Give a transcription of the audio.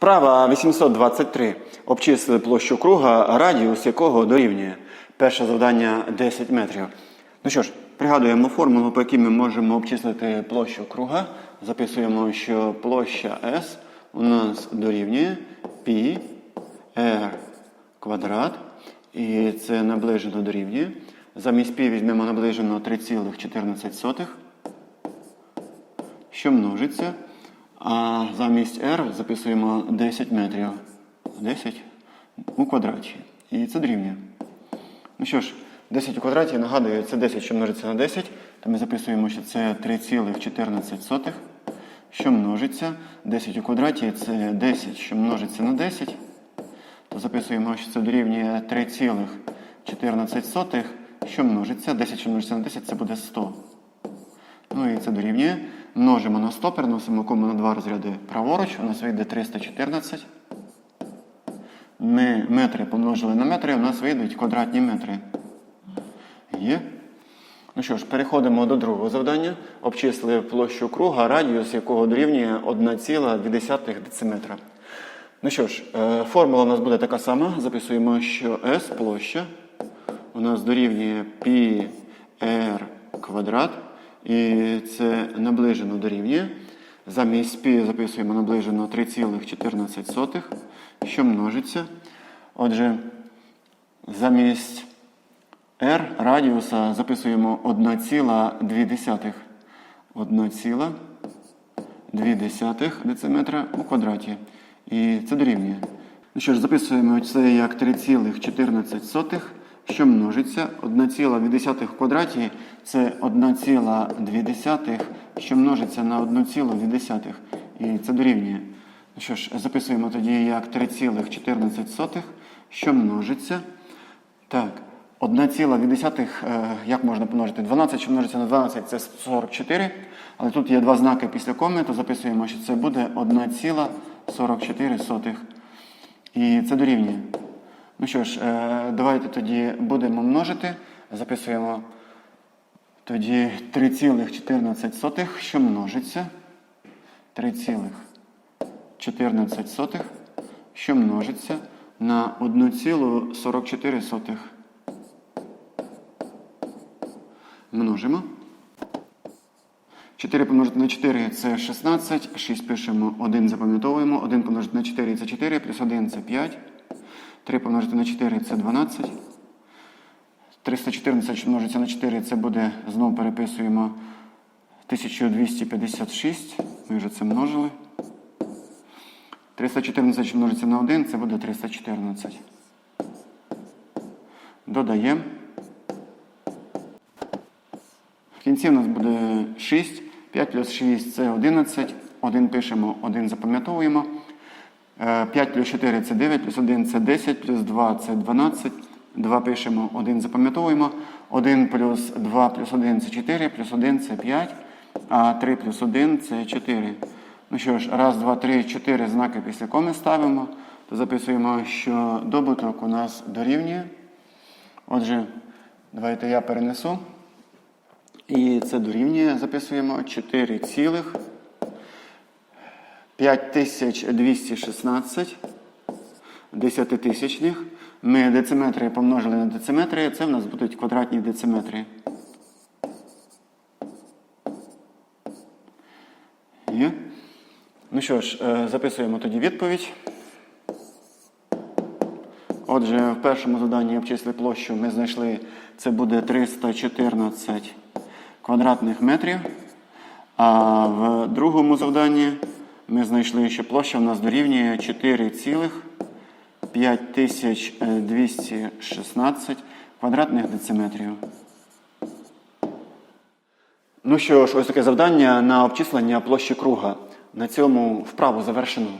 Вправа 823. Обчисли площу круга, радіус якого дорівнює. Перше завдання 10 метрів. Ну що ж, пригадуємо формулу, по якій ми можемо обчислити площу круга. Записуємо, що площа S у нас дорівнює π r квадрат. І це наближено дорівнює. Замість π візьмемо наближено 3,14 що множиться. А замість r записуємо 10 метрів. 10 у квадраті. І це дорівнює. Ну що ж, 10 у квадраті, нагадую, це 10, що множиться на 10. То ми записуємо, що це 3,14, що множиться. 10 у квадраті це 10, що множиться на 10. То записуємо, що це дорівнює 3,14, що множиться. 10, що множиться на 10, це буде 100. Ну і це дорівнює. Множимо на 100, переносимо кому на два розряди праворуч. У нас вийде 314. Ми метри помножили на метри, у нас вийдуть квадратні метри. Є. Ну що ж, переходимо до другого завдання. Обчислив площу круга, радіус якого дорівнює 1,2 дециметра. Ну що ж, е, формула у нас буде така сама. Записуємо, що S площа у нас дорівнює π r квадрат. І це наближено дорівнює. Замість π записуємо наближено 3,14, що множиться. Отже, замість r радіуса записуємо 1,2. 1,2 дециметра у квадраті. І це дорівнює. Ну що ж, записуємо це як 3,14, що множиться. 1,2 в квадраті це 1,2, що множиться на 1,2. І це дорівнює. Ну що ж, записуємо тоді як 3,14, що множиться. Так, 1,2, е, як можна помножити? 12, що множиться на 12, це 44. Але тут є два знаки після коми, то записуємо, що це буде 1,44. І це дорівнює. Ну що ж, е, давайте тоді будемо множити. Записуємо тоді 3,14, що множиться. 3,14, що множиться на 1,44. Множимо. 4 помножити на 4 це 16, 6 пишемо, 1 запам'ятовуємо, 1 помножити на 4 це 4, плюс 1 це 5. 3 помножити на 4 це 12. 314, що множиться на 4, це буде, знову переписуємо 1256. Ми вже це множили. 314, множиться на 1, це буде 314. Додаємо. В кінці у нас буде 6. 5 плюс 6 це 11. 1 пишемо, 1 запам'ятовуємо. 5 плюс 4 це 9, плюс 1 це 10, плюс 2 це 12. 2 пишемо, 1 запам'ятовуємо. 1 плюс 2 плюс 1 це 4, плюс 1 це 5, а 3 плюс 1 це 4. Ну що ж, раз, два, три, чотири знаки після коми ставимо, то записуємо, що добуток у нас дорівнює. Отже, давайте я перенесу. І це дорівнює, записуємо 4 цілих 5216 десятитисячних. Ми дециметри помножили на дециметри, це в нас будуть квадратні дециметри. Є? Ну що ж, е, записуємо тоді відповідь. Отже, в першому заданні обчисли площу ми знайшли, це буде 314 квадратних метрів. А в другому завданні ми знайшли, що площа в нас дорівнює 4,5216 квадратних дециметрів. Ну що ж, ось таке завдання на обчислення площі круга. На цьому вправу завершено.